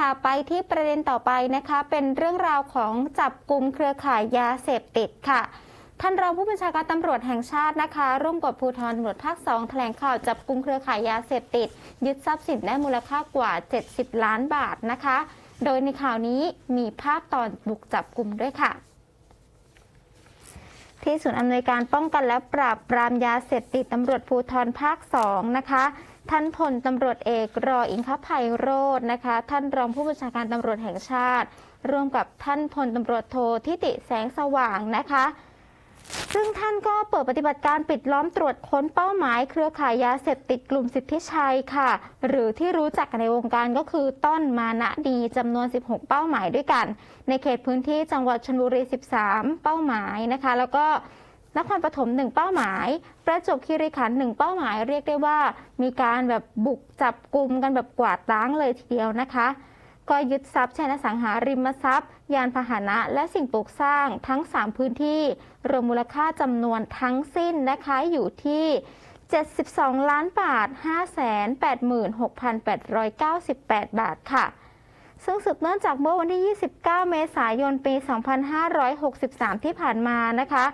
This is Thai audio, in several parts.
ค่ะไปที่ประเด็นต่อไปนะคะ เป็นเรื่องราวของจับกลุ่มเครือข่ายยาเสพติดค่ะท่านรองผู้บัญชาการตำรวจแห่งชาตินะคะ ร่วมกับภูธรตำรวจภาคสองแถลงข่าวจับกลุ่มเครือข่ายยาเสพติด ยึดทรัพย์สินได้มูลค่ากว่า 70 ล้านบาทนะคะ โดยในข่าวนี้มีภาพตอนบุกจับกลุ่มด้วยค่ะ ที่ศูนย์อำนวยการป้องกันและปราบปรามยาเสพติดตำรวจภูธรภาคสองนะคะ ท่านพลตำรวจเอกรออิงคภัยโรจน์นะคะ ท่านรองผู้บัญชาการตำรวจแห่งชาติ ร่วมกับท่านพลตำรวจโททิติแสงสว่างนะคะ ซึ่งท่านก็เปิดปฏิบัติการปิดล้อมตรวจค้นเป้าหมาย เครือข่ายยาเสพติดกลุ่มสิทธิชัยค่ะ หรือที่รู้จักกันในวงการก็คือต้นมานะดีจำนวน 16 เป้าหมายด้วยกัน ในเขตพื้นที่จังหวัดชลบุรี 13 เป้าหมายนะคะ แล้วก็ นครปฐมหนึ่งเป้าหมาย ประจวบคีรีขันธ์หนึ่งเป้าหมายเรียกได้ว่า มีการแบบบุกจับกลุ่มกันแบบกวาดล้างเลยทีเดียวนะคะ ก็ยึดทรัพย์ใช้ในสังหาริมทรัพย์ ยานพาหนะ และสิ่งปลูกสร้างทั้ง 3 พื้นที่รวมมูลค่าจำนวนทั้งสิ้นนะคะอยู่ที่ 72 ล้านบาท 586,898 บาทค่ะซึ่งสืบเนื่องจากเมื่อวันที่ 29 เมษายน ปี 2563 ที่ผ่านมานะคะ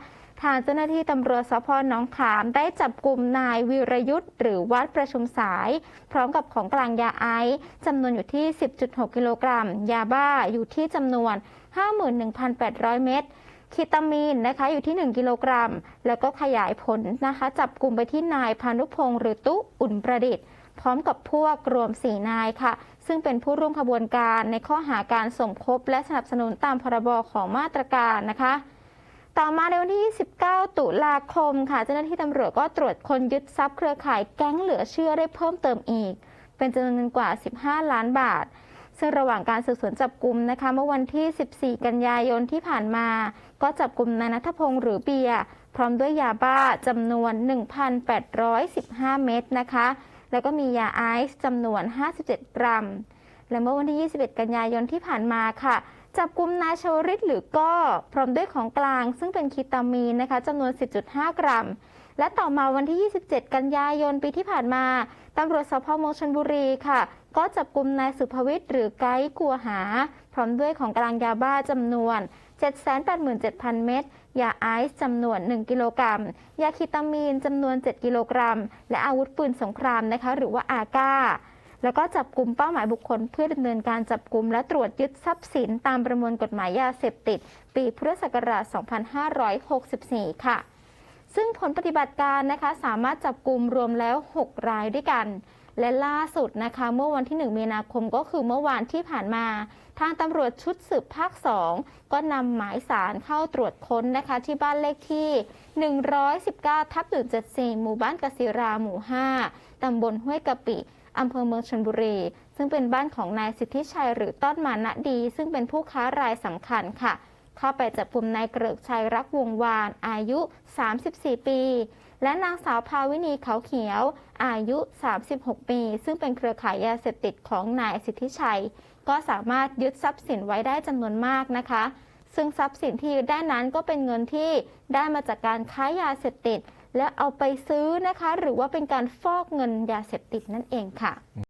ทางเจ้าหน้าที่ตำรวจสพหนองขามได้จับกลุ่มนายวีรยุทธ์หรือวัดประชุมสาย พร้อมกับของกลางยาไอซ์จำนวนอยู่ที่ 10.6 กิโลกรัม ยาบ้าอยู่ที่จำนวน 51,800 เม็ดคีตามีนนะคะอยู่ที่ 1 กิโลกรัม แล้วก็ขยายผลนะคะ จับกลุ่มไปที่นายพานุพงศ์หรือตุอุ่นประดิษฐ์ พร้อมกับพวกรวม 4 นายค่ะ ซึ่งเป็นผู้ร่วมขบวนการในข้อหาการสมคบและสนับสนุนตามพรบของมาตรการนะคะ ต่อมาในวันที่ 29 ตุลาคมค่ะ เจ้าหน้าที่ตำรวจก็ตรวจคนยึดทรัพย์เครือข่ายแก๊งเหลือเชื่อได้เพิ่มเติมอีก เป็นจำนวนเงินกว่า 15 ล้านบาท ซึ่งระหว่างการสืบสวนจับกลุ่มนะคะ เมื่อวันที่ 14 กันยายนที่ผ่านมา ก็จับกลุ่มนายนัทพงศ์หรือเบียร์พร้อมด้วยยาบ้าจำนวน 1,815 เม็ดนะคะ แล้วก็มียาไอซ์จำนวน 57 กรัม และเมื่อวันที่ 21 กันยายนที่ผ่านมาค่ะ จับกลุ่มนายชวริตหรือก้อพร้อมด้วยของกลาง ซึ่งเป็นคีตามีนนะคะจำนวน 10.5 กรัม และต่อมาวันที่ 27 กันยายนปีที่ผ่านมาตำรวจสพเมืองชลบุรีค่ะ ก็จับกลุ่มนายสุภวิทย์หรือไกด์กัวหา พร้อมด้วยของกลางยาบ้าจำนวน 787,000 เม็ดยาไอซ์จำนวน 1 กิโลกรัม ยาคีตามีนจำนวน 7 กิโลกรัม และอาวุธปืนสงครามนะคะ หรือว่าอาก้า แล้วก็จับกลุ่มเป้าหมายบุคคล เพื่อดำเนินการจับกลุ่มและตรวจยึดทรัพย์สินตามประมวลกฎหมายยาเสพติด ปีพุทธศักราช 2564 ค่ะ ซึ่งผลปฏิบัติการนะคะสามารถจับกลุ่มรวมแล้ว 6 รายด้วยกัน และล่าสุดนะคะเมื่อวันที่ 1 มีนาคมก็คือเมื่อวานที่ผ่านมา ทางตำรวจชุดสืบภาค 2 ก็นำหมายสารเข้าตรวจค้นนะคะที่บ้านเลขที่ 119ทับ174หมู่บ้านกศิราหมู่ 5ตำบลห้วยกะปิ อำเภอเมืองชลบุรี ซึ่งเป็นบ้านของนายสิทธิชัยหรือต้นมานะดี ซึ่งเป็นผู้ค้ารายสำคัญค่ะ เข้าไปจับกลุ่มนายเกริกชัยรักวงวาน อายุ 34 ปี และนางสาวภาวินีเขาเขียว อายุ 36 ปี ซึ่งเป็นเครือข่ายยาเสพติดของนายสิทธิชัย ก็สามารถยึดทรัพย์สินไว้ได้จำนวนมากนะคะซึ่งทรัพย์สินที่ยึดได้นั้นก็เป็นเงินที่ได้มาจากการค้ายาเสพติด และเอาไปซื้อนะคะ หรือว่าเป็นการฟอกเงินยาเสพติดนั่นเองค่ะ